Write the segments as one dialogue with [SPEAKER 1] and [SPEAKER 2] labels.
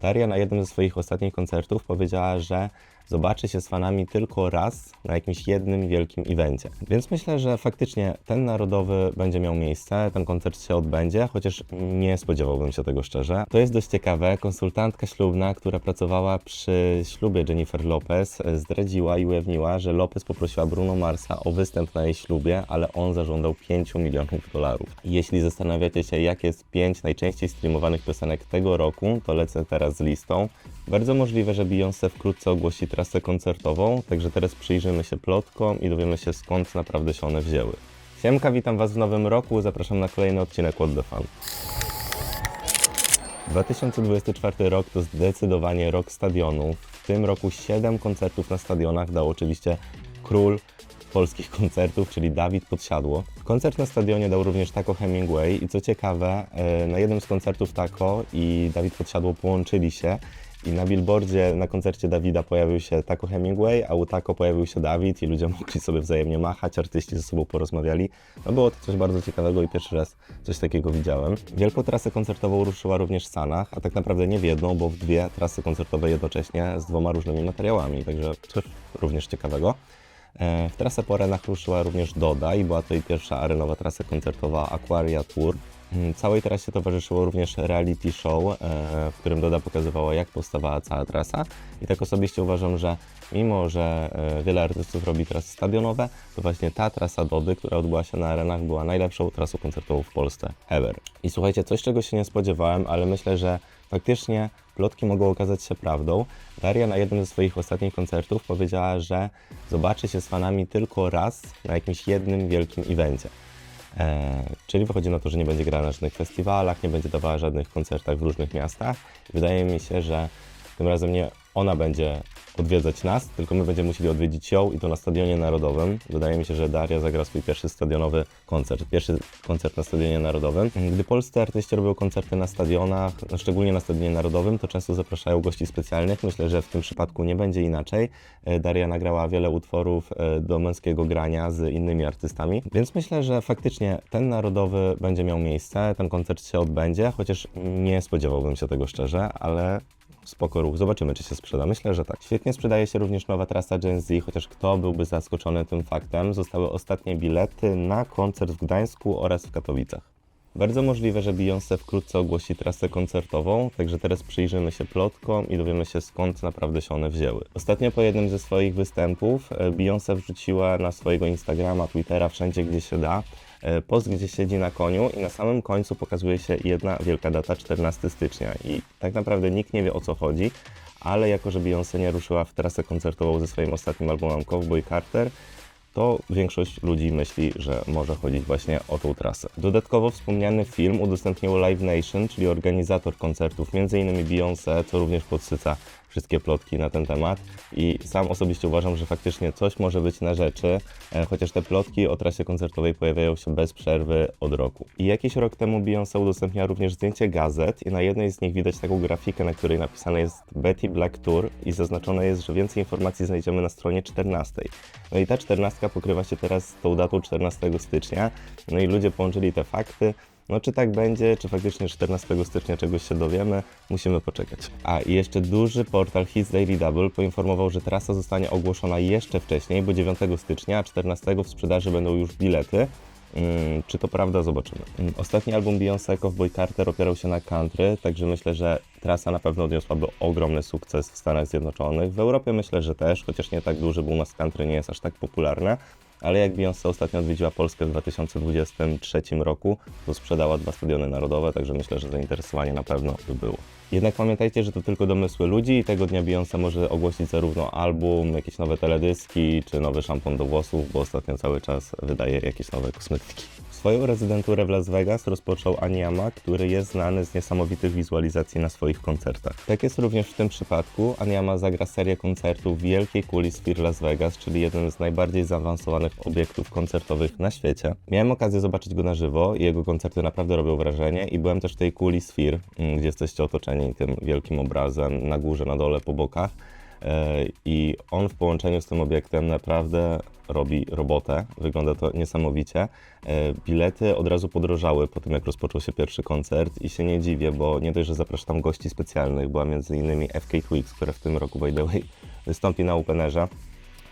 [SPEAKER 1] Daria na jednym ze swoich ostatnich koncertów powiedziała, że zobaczy się z fanami tylko raz na jakimś jednym wielkim evencie. Więc myślę, że faktycznie ten narodowy będzie miał miejsce, ten koncert się odbędzie, chociaż nie spodziewałbym się tego szczerze. To jest dość ciekawe. Konsultantka ślubna, która pracowała przy ślubie Jennifer Lopez, zdradziła i ujawniła, że Lopez poprosiła Bruno Marsa o występ na jej ślubie, ale on zażądał 5 milionów dolarów. Jeśli zastanawiacie się, jakie jest 5 najczęściej streamowanych piosenek tego roku, to lecę teraz z listą. Bardzo możliwe, że Beyoncé wkrótce ogłosi trasę koncertową, także teraz przyjrzymy się plotkom i dowiemy się skąd naprawdę się one wzięły. Siemka, witam Was w nowym roku, zapraszam na kolejny odcinek What the Fun. 2024 rok to zdecydowanie rok stadionów. W tym roku 7 koncertów na stadionach dał oczywiście król polskich koncertów, czyli Dawid Podsiadło. Koncert na stadionie dał również Taco Hemingway i co ciekawe, e, na jednym z koncertów Taco i Dawid Podsiadło połączyli się i na billboardzie na koncercie Dawida pojawił się Taco Hemingway, a u Taco pojawił się Dawid i ludzie mogli sobie wzajemnie machać, artyści ze sobą porozmawiali. No było to coś bardzo ciekawego i pierwszy raz coś takiego widziałem. Wielką trasę koncertową ruszyła również Sanach, a tak naprawdę nie w jedną, bo w dwie trasy koncertowe jednocześnie z dwoma różnymi materiałami, także coś również ciekawego. E, W trasę po arenach ruszyła również Doda i była to jej pierwsza arenowa trasa koncertowa Aquaria Tour. Mm, Całej trasie towarzyszyło również reality show, e, w którym Doda pokazywała jak powstawała cała trasa. I tak osobiście uważam, że mimo, że e, wiele artystów robi trasy stadionowe, to właśnie ta trasa Dody, która odbyła się na arenach, była najlepszą trasą koncertową w Polsce ever. I słuchajcie, coś czego się nie spodziewałem, ale myślę, że faktycznie plotki mogą okazać się prawdą. Daria na jednym ze swoich ostatnich koncertów powiedziała, że zobaczy się z fanami tylko raz na jakimś jednym wielkim evencie. E, czyli wychodzi na to, że nie będzie grała na żadnych festiwalach, nie będzie dawała żadnych koncertach w różnych miastach. Wydaje mi się, że tym razem nie ona będzie odwiedzać nas, tylko my będziemy musieli odwiedzić ją i to na Stadionie Narodowym. Wydaje mi się, że Daria zagra swój pierwszy stadionowy koncert, pierwszy koncert na Stadionie Narodowym. Gdy polscy artyści robią koncerty na stadionach, no szczególnie na Stadionie Narodowym, to często zapraszają gości specjalnych. Myślę, że w tym przypadku nie będzie inaczej. E, Daria nagrała wiele utworów e, do męskiego grania z innymi artystami, więc myślę, że faktycznie ten narodowy będzie miał miejsce, ten koncert się odbędzie, chociaż nie spodziewałbym się tego szczerze, ale spoko ruch. Zobaczymy, czy się sprzeda. Myślę, że tak. Świetnie sprzedaje się również nowa trasa Gen Z, chociaż kto byłby zaskoczony tym faktem, zostały ostatnie bilety na koncert w Gdańsku oraz w Katowicach. Bardzo możliwe, że Beyoncé wkrótce ogłosi trasę koncertową, także teraz przyjrzymy się plotkom i dowiemy się skąd naprawdę się one wzięły. Ostatnio po jednym ze swoich występów e, Beyoncé wrzuciła na swojego Instagrama, Twittera, wszędzie gdzie się da, post, gdzie siedzi na koniu i na samym końcu pokazuje się jedna wielka data 14 stycznia i tak naprawdę nikt nie wie o co chodzi, ale jako, że Beyoncé nie ruszyła w trasę koncertową ze swoim ostatnim albumem Cowboy Carter, to większość ludzi myśli, że może chodzić właśnie o tą trasę. Dodatkowo wspomniany film udostępnił Live Nation, czyli organizator koncertów, m.in. Beyoncé, co również podsyca wszystkie plotki na ten temat i sam osobiście uważam, że faktycznie coś może być na rzeczy, e, chociaż te plotki o trasie koncertowej pojawiają się bez przerwy od roku. I jakiś rok temu Beyoncé udostępniła również zdjęcie gazet i na jednej z nich widać taką grafikę, na której napisane jest Betty Black Tour i zaznaczone jest, że więcej informacji znajdziemy na stronie 14. No i ta 14 pokrywa się teraz z tą datą 14 stycznia, no i ludzie połączyli te fakty, no czy tak będzie, czy faktycznie 14 stycznia czegoś się dowiemy, musimy poczekać. A i jeszcze duży portal Hits Daily Double poinformował, że trasa zostanie ogłoszona jeszcze wcześniej, bo 9 stycznia, a 14 w sprzedaży będą już bilety. Mm, czy to prawda? Zobaczymy. Mm, Ostatni album Beyoncé, Cowboy Carter, opierał się na country, także myślę, że trasa na pewno odniosłaby ogromny sukces w Stanach Zjednoczonych. W Europie myślę, że też, chociaż nie tak duży, bo u nas country nie jest aż tak popularne. Ale jak Beyoncé ostatnio odwiedziła Polskę w 2023 roku, to sprzedała dwa stadiony narodowe, także myślę, że zainteresowanie na pewno by było. Jednak pamiętajcie, że to tylko domysły ludzi i tego dnia Beyoncé może ogłosić zarówno album, jakieś nowe teledyski, czy nowy szampon do włosów, bo ostatnio cały czas wydaje jakieś nowe kosmetyki. Swoją rezydenturę w Las Vegas rozpoczął Aniama, który jest znany z niesamowitych wizualizacji na swoich koncertach. Tak jest również w tym przypadku. Aniama zagra serię koncertów w Wielkiej Kuli Sphere Las Vegas, czyli jeden z najbardziej zaawansowanych obiektów koncertowych na świecie. Miałem okazję zobaczyć go na żywo i jego koncerty naprawdę robią wrażenie i byłem też w tej kuli Sphere, mm, gdzie jesteście otoczeni tym wielkim obrazem na górze, na dole, po bokach. E, i on w połączeniu z tym obiektem naprawdę robi robotę. Wygląda to niesamowicie. E, Bilety od razu podrożały po tym, jak rozpoczął się pierwszy koncert i się nie dziwię, bo nie dość, że zaprasza tam gości specjalnych, była m.in. FK Twigs, która w tym roku, by the way, wystąpi na Openerze.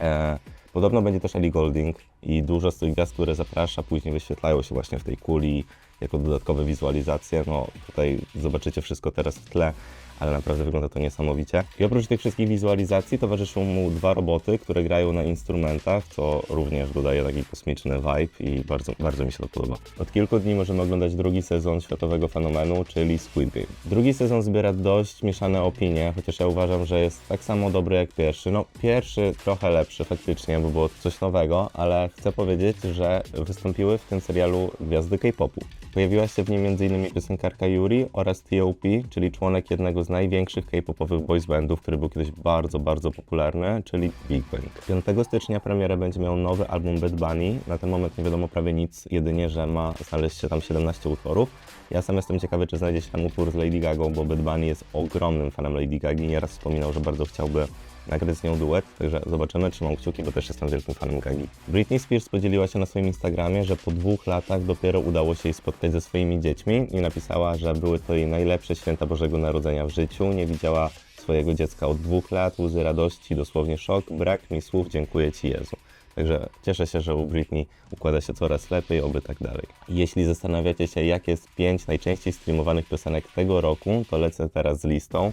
[SPEAKER 1] E, Podobno będzie też Ellie Golding i dużo z tych gwiazd, które zaprasza, później wyświetlają się właśnie w tej kuli jako dodatkowe wizualizacje. No tutaj zobaczycie wszystko teraz w tle, ale naprawdę wygląda to niesamowicie. I oprócz tych wszystkich wizualizacji towarzyszą mu dwa roboty, które grają na instrumentach, co również dodaje taki kosmiczny vibe i bardzo, bardzo mi się to podoba. Od kilku dni możemy oglądać drugi sezon światowego fenomenu, czyli Squid Game. Drugi sezon zbiera dość mieszane opinie, chociaż ja uważam, że jest tak samo dobry jak pierwszy. No pierwszy trochę lepszy faktycznie, bo było coś nowego, ale chcę powiedzieć, że wystąpiły w tym serialu gwiazdy K-popu. Pojawiła się w nim m.in. piosenkarka Yuri oraz T.O.P., czyli członek jednego z największych K-popowych boys bandów, który był kiedyś bardzo, bardzo popularny, czyli Big Bang. 5 stycznia premierę będzie miał nowy album Bad Bunny. Na ten moment nie wiadomo prawie nic, jedynie, że ma znaleźć się tam 17 utworów. Ja sam jestem ciekawy, czy znajdzie się tam utwór z Lady Gagą, bo Bad Bunny jest ogromnym fanem Lady Gagi. Nieraz wspominał, że bardzo chciałby nagrać z nią duet, także zobaczymy, trzymam kciuki, bo też jestem wielkim fanem Gagi. Britney Spears podzieliła się na swoim Instagramie, że po dwóch latach dopiero udało się jej spotkać ze swoimi dziećmi i napisała, że były to jej najlepsze święta Bożego Narodzenia w życiu. Nie widziała swojego dziecka od dwóch lat, łzy radości, dosłownie szok, brak mi słów, dziękuję Ci Jezu. Także cieszę się, że u Britney układa się coraz lepiej, oby tak dalej. Jeśli zastanawiacie się, jakie jest 5 najczęściej streamowanych piosenek tego roku, to lecę teraz z listą.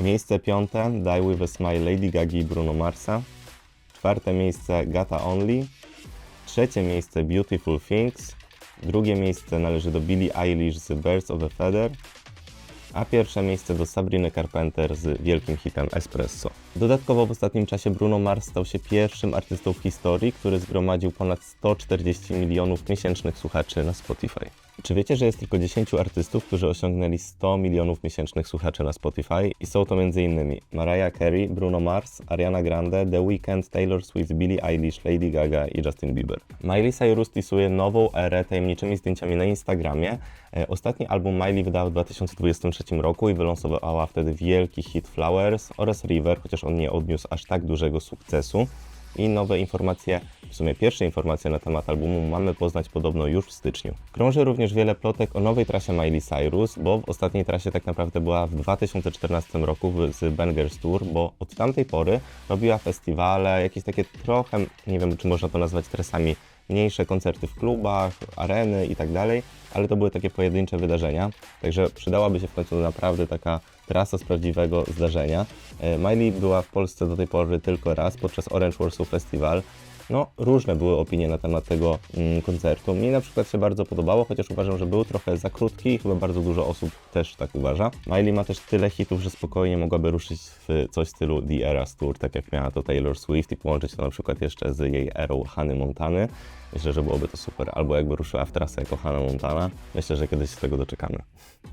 [SPEAKER 1] Miejsce piąte Die With A Smile Lady Gagi i Bruno Marsa. Czwarte miejsce Gata Only. Trzecie miejsce Beautiful Things. Drugie miejsce należy do Billie Eilish z Birds of a Feather. A pierwsze miejsce do Sabriny Carpenter z wielkim hitem Espresso. Dodatkowo w ostatnim czasie Bruno Mars stał się pierwszym artystą w historii, który zgromadził ponad 140 milionów miesięcznych słuchaczy na Spotify. Czy wiecie, że jest tylko 10 artystów, którzy osiągnęli 100 milionów miesięcznych słuchaczy na Spotify? I są to m.in. Mariah Carey, Bruno Mars, Ariana Grande, The Weeknd, Taylor Swift, Billie Eilish, Lady Gaga i Justin Bieber. Miley Cyrus tisuje nową erę tajemniczymi zdjęciami na Instagramie. E, Ostatni album Miley wydała w 2023 roku i wyląsowała wtedy wielki hit Flowers oraz River, chociaż on nie odniósł aż tak dużego sukcesu i nowe informacje, w sumie pierwsze informacje na temat albumu mamy poznać podobno już w styczniu. Krąży również wiele plotek o nowej trasie Miley Cyrus, bo w ostatniej trasie tak naprawdę była w 2014 roku z Bangers Tour, bo od tamtej pory robiła festiwale, jakieś takie trochę, nie wiem czy można to nazwać trasami, mniejsze koncerty w klubach, areny i tak dalej, ale to były takie pojedyncze wydarzenia, także przydałaby się w końcu naprawdę taka trasa z prawdziwego zdarzenia. E, Miley była w Polsce do tej pory tylko raz podczas Orange Warsaw Festival. No, różne były opinie na temat tego mm, koncertu. Mi na przykład się bardzo podobało, chociaż uważam, że był trochę za krótki i chyba bardzo dużo osób też tak uważa. Miley ma też tyle hitów, że spokojnie mogłaby ruszyć w coś w stylu The Eras Tour, tak jak miała to Taylor Swift i połączyć to na przykład jeszcze z jej erą Hany Montany. Myślę, że byłoby to super. Albo jakby ruszyła w trasę jako Hannah Montana. Myślę, że kiedyś się tego doczekamy.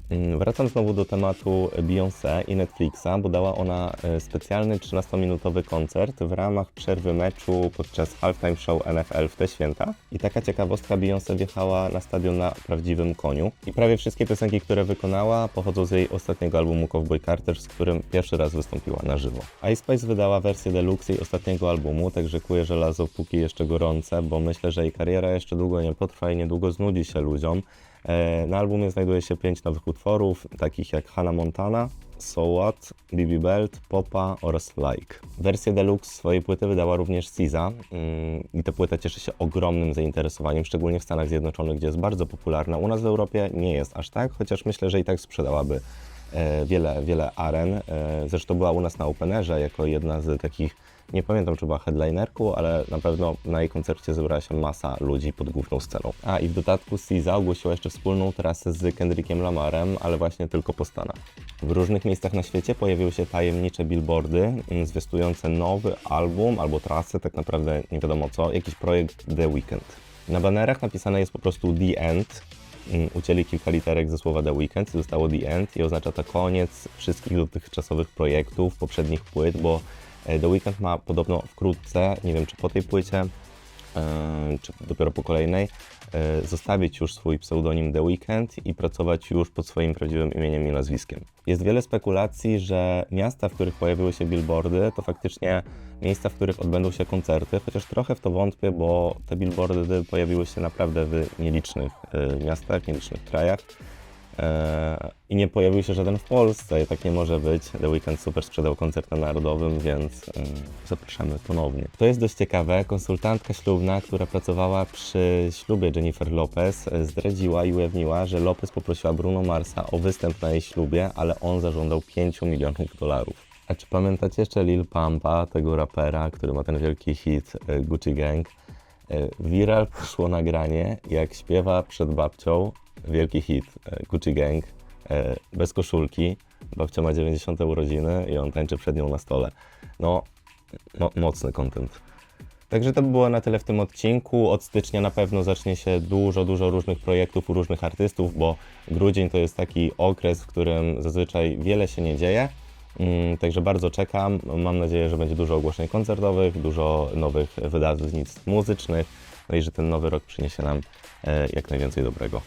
[SPEAKER 1] Mm, Wracam znowu do tematu Beyoncé i Netflixa, bo dała ona e, specjalny 13-minutowy koncert w ramach przerwy meczu podczas halftime show NFL w te święta. I taka ciekawostka, Beyoncé wjechała na stadion na prawdziwym koniu. I prawie wszystkie piosenki, które wykonała, pochodzą z jej ostatniego albumu Cowboy Carter, z którym pierwszy raz wystąpiła na żywo. Ice Spice wydała wersję deluxe jej ostatniego albumu, także kuję żelazo póki jeszcze gorące, bo myślę, że jej kariera jeszcze długo nie potrwa i niedługo znudzi się ludziom. E, Na albumie znajduje się pięć nowych utworów, takich jak Hannah Montana, So What, Bibi Belt, Popa oraz Like. Wersję deluxe swojej płyty wydała również SZA mm, i ta płyta cieszy się ogromnym zainteresowaniem, szczególnie w Stanach Zjednoczonych, gdzie jest bardzo popularna. U nas w Europie nie jest aż tak, chociaż myślę, że i tak sprzedałaby wiele, wiele aren. E, Zresztą była u nas na Openerze jako jedna z takich, nie pamiętam czy była headlinerku, ale na pewno na jej koncercie zebrała się masa ludzi pod główną sceną. A i w dodatku SZA ogłosiła jeszcze wspólną trasę z Kendrickiem Lamarem, ale właśnie tylko po Stanach. W różnych miejscach na świecie pojawiły się tajemnicze billboardy mm, zwiastujące nowy album albo trasę, tak naprawdę nie wiadomo co, jakiś projekt The Weeknd. Na banerach napisane jest po prostu The End, ucięli kilka literek ze słowa The Weekend i zostało The End i oznacza to koniec wszystkich dotychczasowych projektów, poprzednich płyt, bo e, The Weekend ma podobno wkrótce, nie wiem czy po tej płycie, czy dopiero po kolejnej, e, zostawić już swój pseudonim The Weeknd i pracować już pod swoim prawdziwym imieniem i nazwiskiem. Jest wiele spekulacji, że miasta, w których pojawiły się billboardy, to faktycznie miejsca, w których odbędą się koncerty, chociaż trochę w to wątpię, bo te billboardy pojawiły się naprawdę w nielicznych e, miastach, nielicznych krajach. E, I nie pojawił się żaden w Polsce tak nie może być. The Weeknd super sprzedał koncert na Narodowym, więc e, zapraszamy ponownie. To jest dość ciekawe. Konsultantka ślubna, która pracowała przy ślubie Jennifer Lopez, e, zdradziła i ujawniła, że Lopez poprosiła Bruno Marsa o występ na jej ślubie, ale on zażądał 5 milionów dolarów. A czy pamiętacie jeszcze Lil Pampa, tego rapera, który ma ten wielki hit Gucci Gang? Viral poszło nagranie, jak śpiewa przed babcią wielki hit e, Gucci Gang e, bez koszulki. Babcia ma 90 urodziny i on tańczy przed nią na stole. No, mo mocny content. Także to by było na tyle w tym odcinku. Od stycznia na pewno zacznie się dużo, dużo różnych projektów u różnych artystów, bo grudzień to jest taki okres, w którym zazwyczaj wiele się nie dzieje. Mm, Także bardzo czekam. Mam nadzieję, że będzie dużo ogłoszeń koncertowych, dużo nowych wydawnictw muzycznych, no i że ten nowy rok przyniesie nam e, jak najwięcej dobrego.